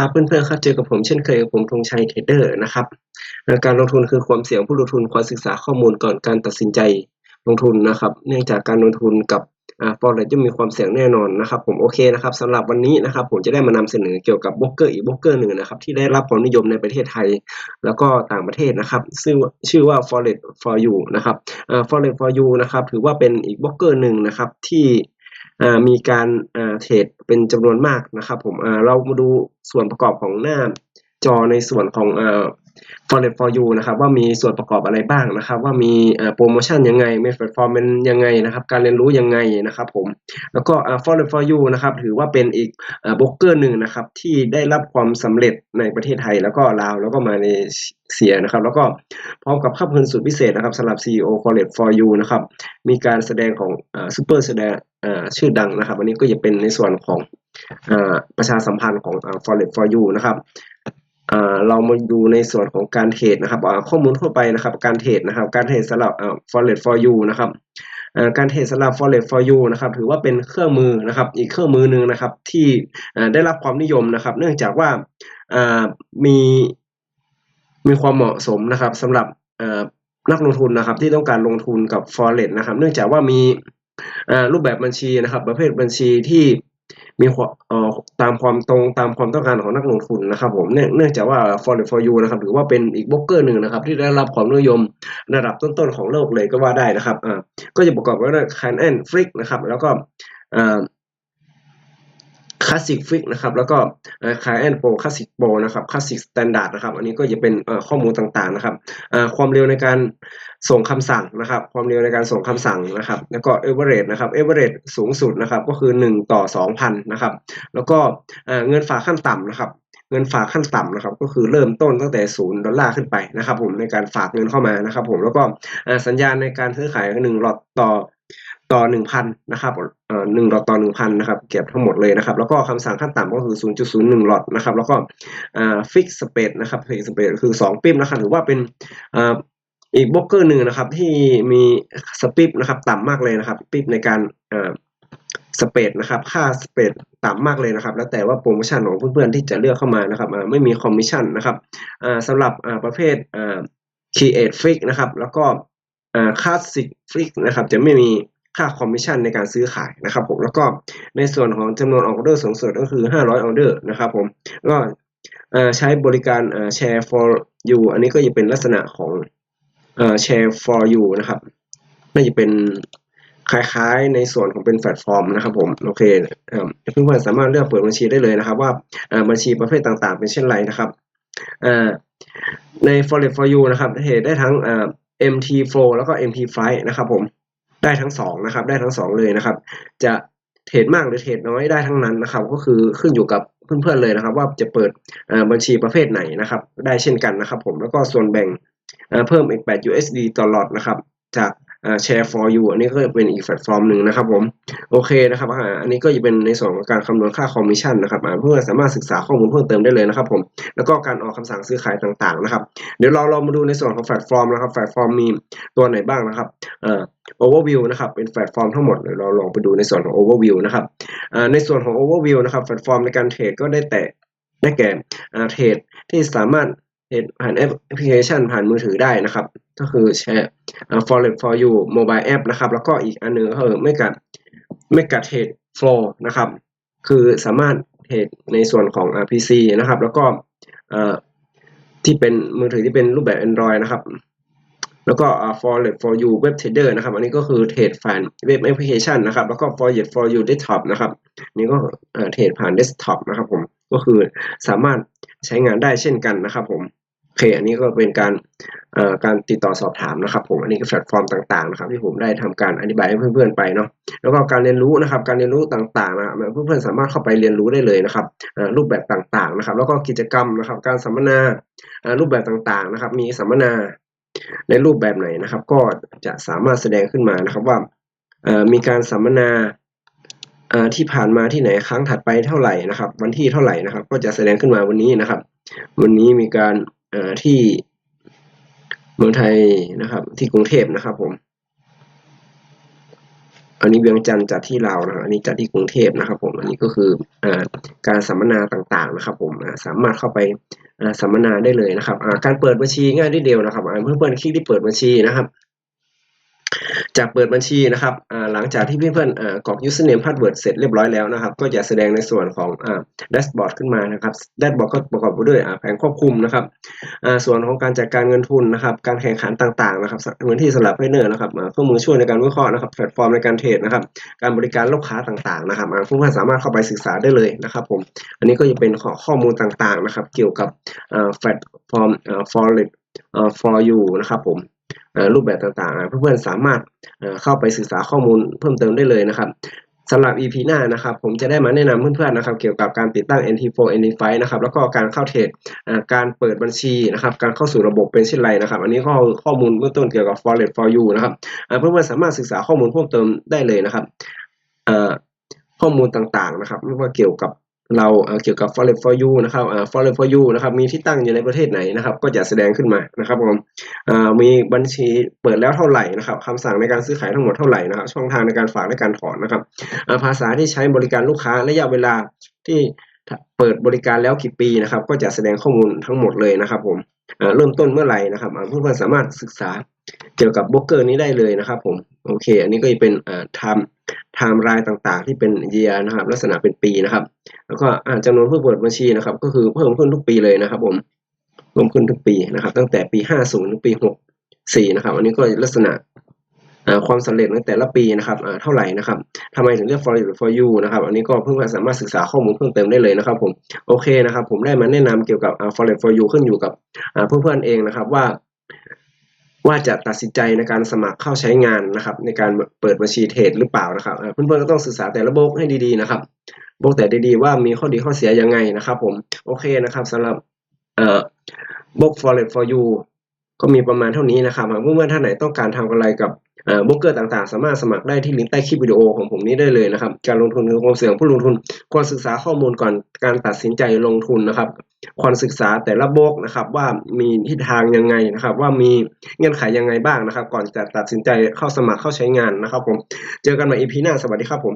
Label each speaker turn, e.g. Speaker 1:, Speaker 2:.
Speaker 1: ครับเพื่อนๆครับเจอกับผมเช่นเคยกับผมธงชัยเทรดเดอร์นะครับการลงทุนคือความเสี่ยงผู้ลงทุนควรศึกษาข้อมูลก่อนการตัดสินใจลงทุนนะครับ เนื่องจากการลงทุนกับฟอ่า forex ย่อมมีความเสี่ยงแน่นอนนะครับผมโอเคนะครับสำหรับวันนี้นะครับผมจะได้มานำเสนอเกี่ยวกับโบรกเกอร์อีกโบรกเกอร์หนึ่งนะครับที่ได้รับความนิยมในประเทศไทย แล้วก็ต่างประเทศนะครับซึ่งชื่อว่า forex for you นะครับอ่า forex for you นะครับถือว่าเป็นอีกโบรกเกอร์หนึ่งนะครับที่ มีการเทรดเป็นจำนวนมากนะครับผมเรามาดูส่วนประกอบของหน้าจอในส่วนของ Forex for you นะครับว่ามีส่วนประกอบอะไรบ้างนะครับ ว่ามีโปรโมชั่นยังไงเมีแพลตฟอร์มเป็นยังไงนะครับ การเรียนรู้ยังไงนะครับผมแล้วก็อ่า Forex for you นะครับถือว่าเป็นอีกอ่าโบรกเกอร์หนึ่งนะครับที่ได้รับความสำเร็จในประเทศไทยแล้วก็ลาวแล้วก็มาเลเซียนะครับแล้วก็พร้อมกับค่าเงินสุดพิเศษนะครับสำหรับ CEO Forex for you นะครับมีการแสดงของซูเปอร์แสดงชื่อดังนะครับ อันนี้ก็จะเป็นในส่วนของอประชาสัมพันธ์ของอ่า Forex for you นะครับ เรามาดูในส่วนของการเทรดนะครับข้อมูลทั่วไปนะครับ การเทรดนะครับ การเทรดสำหรับอ่า Forex for you นะครับการเทรดสำหรับ Forex for you นะครับถือว่าเป็นเครื่องมือนะครับ อีกเครื่องมือหนึ่งนะครับที่ได้รับความนิยมนะครับ เนื่องจากว่ามีมีความเหมาะสมนะครับสำหรับนักลงทุนนะครับ ที่ต้องการลงทุนกับ Forex นะครับ เนื่องจากว่ามีรูปแบบบัญชีนะครับ ประเภทบัญชีที่ มีความเอ่อตามความตรงตามความต้องการของนักลงทุนนะครับผมเนื่องจากว่า Forex for you นะครับถือว่าเป็นอีกบล็อกเกอร์หนึ่งนะครับ ที่ได้รับความนิยมระดับต้นๆของโลกเลยก็ว่าได้นะครับอ่าก็จะประกอบไปด้วย Canon Flick นะครับแล้วก็ อ่า Classic Flick นะครับแล้วก็อ่า Canon Pro Classic Pro นะครับ Classic Standard นะครับอันนี้ก็จะเป็นข้อมูลต่างๆนะครับความเร็วในการส่งคำสั่งนะครับ ความเร็วในการส่งคำสั่งนะครับ แล้วก็ average นะครับ average สูงสุดนะครับก็คือ 1 ต่อ 2,000นะครับแล้วก็เงินฝากขั้นต่ำนะครับเงินฝากขั้นต่ำนะครับก็คือเริ่มต้นตั้งแต่0ดอลลาร์ขึ้นไปนะครับผมในการฝากเงินเข้ามานะครับผมแล้วก็สัญญาณในการซื้อขาย1หลอตต่อ ต่อ 1,000 นะครับเอ่อหลอตต่อ 1,000 นะครับ เก็บทั้งหมดเลยนะครับ แล้วก็คำสั่งขั้นต่ำก็คือ 0.01 หลอตนะครับ แล้วก็อ่า fix spread นะครับ fix spread คือ 2 ปิ๊บนะครับ ถือว่าเป็นอ่าอีกโบรกเกอร์หนึ่งนะครับ ที่มีสปิปนะครับ ต่ำมากเลยนะครับ ปิ๊บในการอ่าสเปดนะครับ ค่าสเปดต่ำมากเลยนะครับ แล้วแต่ว่าโปรโมชั่นของเพื่อนๆที่จะเลือกเข้ามานะครับไม่มีคอมมิชชั่นนะครับอ่าสำหรับอ่าประเภทอ่า create fix นะครับ แล้วก็อ่า classic fix นะครับ จะไม่มี ค่าคอมมิชชั่นในการซื้อขายนะครับผมแล้วก็ในส่วนของจำนวนออเดอร์สูงสุดก็คือ 500ออเดอร์นะครับผมก็ใช้บริการอ่า share for you อันนี้ก็จะเป็นลักษณะของอ่า share for you นะครับน่าจะเป็นคล้ายๆในส่วนของเป็นแพลตฟอร์มนะครับผมโอเคเพื่อนๆสามารถเลือกเปิดบัญชีได้เลยนะครับ ว่าบัญชีประเภทต่างๆ เป็นเช่นไรนะครับใน Forex for you นะครับเทรดได้ทั้ง MT flow แล้วก็ MT5 นะครับผม ได้ทั้งสองนะครับ ได้ทั้งสองเลยนะครับ จะเทรดมากหรือเทรดน้อยได้ทั้งนั้นนะครับ ก็คือขึ้นอยู่กับเพื่อนๆเลยนะครับ ว่าจะเปิดบัญชีประเภทไหนนะครับ ได้เช่นกันนะครับ ผมแล้วก็ส่วนแบ่งเพิ่มอีก8 USD ตลอดนะครับ จาก อ่า Share for you อันนี้ก็จะเป็นอีกแพลตฟอร์มหนึ่งนะครับผมโอเคนะครับอันนี้ก็จะเป็นในส่วนของการคำนวณค่าคอมมิชชั่นนะครับเพื่อสามารถศึกษาข้อมูลเพิ่มเติมได้เลยนะครับผมแล้วก็การออกคำสั่งซื้อขายต่างๆนะครับ เดี๋ยวเราเรามาดูในส่วนของแพลตฟอร์มนะครับแพลตฟอร์มมีตัวไหนบ้างนะครับเอ่อ overview นะครับเป็นแพลตฟอร์มทั้งหมดเดี๋ยวเราลองไปดูในส่วนของ overview นะครับในส่วนของ overview นะครับแพลตฟอร์มในการเทรดก็ได้แต่ได้แก่เทรดที่สามารถ เทรดผ่านแอปพลิเคชันผ่านมือถือได้นะครับ ก็คือแชร์อ่า forex for you mobile app นะครับ แล้วก็อีกอันหนึงก็คือไม่กัดไม่กัดเทรด flow นะครับ คือสามารถเทรดในส่วนของอ่า PC นะครับ แล้วก็ที่เป็นมือถือที่เป็นรูปแบบ Android นะครับ แล้วก็อ่า Forex for you web trader นะครับ อันนี้ก็คือเทรดผ่านเว็บแอปพลิเคชันนะครับ แล้วก็ Forex for you desktop นะครับนี่ก็เทรดผ่าน desktop นะครับผม ก็คือสามารถใช้งานได้เช่นกันนะครับผม โอเค อันนี้ก็เป็นการการติดต่อสอบถามนะครับ ผมอันนี้ก็แพลตฟอร์มต่างๆนะครับที่ผมได้ทำการอธิบายให้เพื่อนๆไปเนาะแล้วก็การเรียนรู้นะครับ การเรียนรู้ต่างๆนะครับเพื่อนๆสามารถเข้าไปเรียนรู้ได้เลยนะครับรูปแบบต่างๆนะครับ แล้วก็กิจกรรมนะครับ การสัมมนารูปแบบต่างๆนะครับ มีสัมมนาในรูปแบบไหนนะครับ ก็จะสามารถแสดงขึ้นมานะครับว่ามีการสัมมนาที่ผ่านมาที่ไหนครั้งถัดไปเท่าไหร่นะครับ วันที่เท่าไหร่นะครับ ก็จะแสดงขึ้นมาวันนี้นะครับ วันนี้มีการ ที่เมืองไทยนะครับ ที่กรุงเทพนะครับผม อันนี้เวียงจันทร์จัดที่ลาวนะครับอันนี้จัดที่กรุงเทพนะครับ ผมอันนี้ก็คืออการสัมมนาต่างๆนะครับ ผมสามารถเข้าไปสัมมนาได้เลยนะครับการเปิดบัญชีง่ายที่เดียวนะครับเพื่อนๆคลิกที่เปิดบัญชีนะครับ จากเปิดบัญชีนะครับหลังจากที่เพื่อนๆกรอก username password เสร็จเรียบร้อยแล้วนะครับ ก็จะแสดงในส่วนของอ dashboard ขึ้นมานะครับ dashboard ก็ประกอบไปด้วยแผงควบคุมนะครับส่วนของการจัดการเงินทุนนะครับ การแข่งขันต่างๆนะครับเงินที่สลับเพเนอร์นะครับเครื่องมือช่วยในการวิเคราะห์นะครับแพลตฟอร์มในการเทรดนะครับ การบริการลูกค้าต่างๆนะครับเพื่อนๆสามารถเข้าไปศึกษาได้เลยนะครับผม อันนี้ก็จะเป็นข้อขอมูลต่างๆนะครับ เกี่ยวกับแพลตฟอร์มอ่า forex อ่า for you นะครับผม รูปแบบต่างๆ เพื่อนๆสามารถเข้าไปศึกษาข้อมูลเพิ่มเติมได้เลยนะครับสำหรับ EP หน้านะครับผมจะได้มาแนะนำเพื่อนๆนะครับเกี่ยวกับการติดตั้ง NT4 NT5 นะครับแล้วก็การเข้าเทรดการเปิดบัญชีนะครับการเข้าสู่ระบบเป็นเช่นไรนะครับอันนี้ข้อข้อมูลเบื้องต้นเกี่ยวกับ forex for you นะครับเพื่อนๆสามารถศึกษาข้อมูลเพิ่มเติมได้เลยนะครับข้อมูลต่างๆนะครับไม่ว่าเกี่ยวกับ เราเกี่ยวกับ forex for you นะครับอ่า forex for you นะครับ มีที่ตั้งอยู่ในประเทศไหนนะครับ ก็จะแสดงขึ้นมานะครับผมมีบัญชีเปิดแล้วเท่าไหร่นะครับคำสั่งในการซื้อขายทั้งหมดเท่าไหร่นะครับ ช่องทางในการฝากและการถอนนะครับภาษาที่ใช้บริการลูกค้าระยะเวลาที่เปิดบริการแล้วกี่ปีนะครับ ก็จะแสดงข้อมูลทั้งหมดเลยนะครับผมเริ่มต้นเมื่อไหร่นะครับเพื่อนๆสามารถศึกษาเกี่ยวกับโบรกเกอร์นี้ได้เลยนะครับผม โอเค อันนี้ก็จะเป็นอ่าไทม์ไทม์รายต่างๆ ที่เป็น year นะครับ ลักษณะเป็นปีนะครับ แล้วก็อ่าจำนวนผู้เปิดบัญชีนะครับ ก็คือเพิ่มขึ้นทุกปีเลยนะครับผมเพิ่มขึ้นทุกปีนะครับ ตั้งแต่ปี 50ถึงปี 64 นะครับ อันนี้ก็ลักษณะความสำเร็จในแต่ละปีนะครับเท่าไหร่นะครับทำไมถึงเลือก for you หรือ for you นะครับ อันนี้ก็เพื่อนๆสามารถศึกษาข้อมูลเพิ่มเติมได้เลยนะครับ ผม โอเคนะครับ ผมได้มาแนะนำเกี่ยวกับอ่า for you for you ขึ้นอยู่กับอ่าเพื่อนๆเองนะครับว่า ว่าจะตัดสินใจในการสมัครเข้าใช้งานนะครับ ในการเปิดบัญชีเทรดหรือเปล่านะครับเพื่อนๆก็ต้องศึกษาแต่ละโบกให้ดีๆนะครับโบกแต่ดีๆว่ามีข้อดีข้อเสียยังไงนะครับ ผมโอเคนะครับสำหรับเอ่อบล็อก forex for you ก็มีประมาณเท่านี้นะครับหากเพื่อนๆท่านไหนต้องการทำอะไรกับบล็อกเกอร์ต่างๆ สามารถสมัครได้ที่ลิงก์ใต้คลิปวิดีโอของผมนี้ได้เลยนะครับ การลงทุนคือความเสี่ยงผู้ลงทุนควรศึกษาข้อมูลก่อนการตัดสินใจลงทุนนะครับ ควรศึกษาแต่ละบล็อกนะครับ ว่ามีทิศทางยังไงนะครับ ว่ามีเงื่อนไขยังไงบ้างนะครับ ก่อนจะตัดสินใจเข้าสมัครเข้าใช้งานนะครับ ผม เจอกันใหม่ EP หน้าสวัสดีครับผม